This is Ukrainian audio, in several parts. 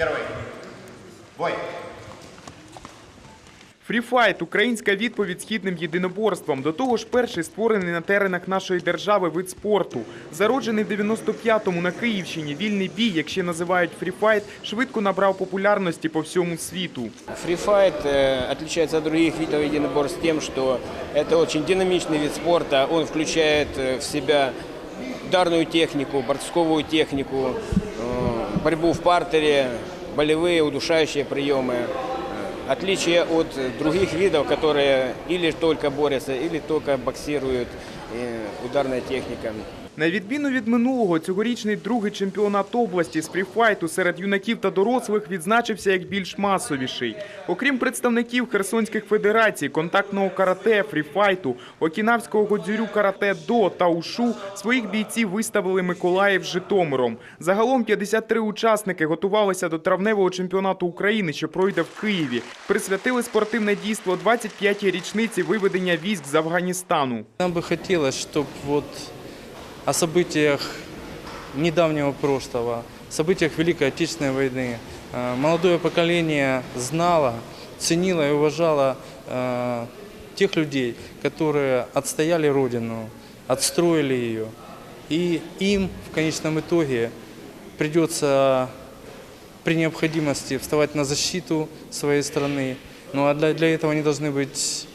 Первый. Бой. Фріфайт українська відповідь східним єдиноборствам. До того ж, перший створений на теренах нашої держави вид спорту. Зароджений в 95-му на Київщині, вільний бій, як ще називають фріфайт, швидко набрав популярності по всьому світу. Фрифайт э, отличается от других видов единоборств тем, что это очень динамичный вид спорта. Он включает э, в себя ударную технику, борцовую технику, э, борьбу в партере, болевые, удушающие приемы. Э, Отличие от других видов, которые или только борются, или только боксируют, э, ударная техника. На відміну від минулого, цьогорічний другий чемпіонат області з фріфайту серед юнаків та дорослих відзначився як більш масовіший. Окрім представників херсонських федерацій, контактного карате, фріфайту, окінавського годзюрю карате до та ушу, своїх бійців виставили Миколаїв Житомиром. Загалом 53 учасники готувалися до травневого чемпіонату України, що пройде в Києві. Присвятили спортивне дійство 25-й річниці виведення військ з Афганістану. Нам бы хотелось, чтобы вот о событиях недавнего прошлого, событиях Великой Отечественной войны э, молодое поколение знало, ценило и уважало э, тех людей, которые отстояли Родину, отстроили ее. И им в конечном итоге придется при необходимости вставать на защиту своей страны. Ну а для, для этого они должны быть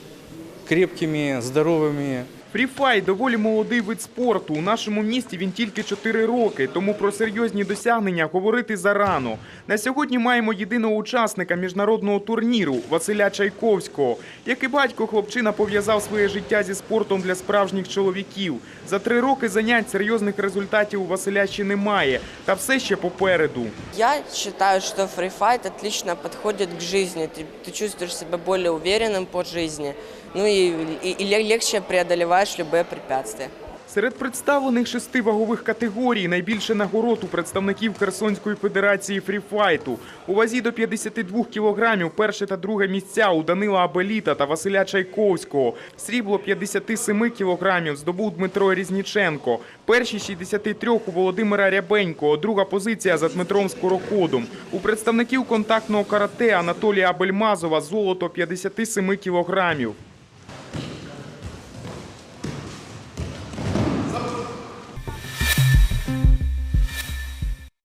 крепкими, здоровыми, Фріфайт доволі молодий вид спорту. У нашому місті він тільки 4 роки, тому про серйозні досягнення говорити зарано. На сьогодні маємо єдиного учасника міжнародного турніру Василя Чайковського. Як і батько, хлопчина пов'язав своє життя зі спортом для справжніх чоловіків. За три роки занять серйозних результатів у Василя ще немає, та все ще попереду. Я считаю, что фрифайт отлично подходит к жизни. Ты, ты чувствуешь себя более уверенным по жизни. Ну и, и, и ле- легче преодолеваешь любые препятствия. Серед представлених шести вагових категорій найбільше нагород у представників Херсонської федерації фріфайту. У вазі до 52 кілограмів перше та друге місця у Данила Абеліта та Василя Чайковського. Срібло 57 кілограмів здобув Дмитро Різніченко. Перші 63 у Володимира Рябенького. Друга позиція за Дмитром Скороходом. У представників контактного карате Анатолія Абельмазова золото 57 кілограмів.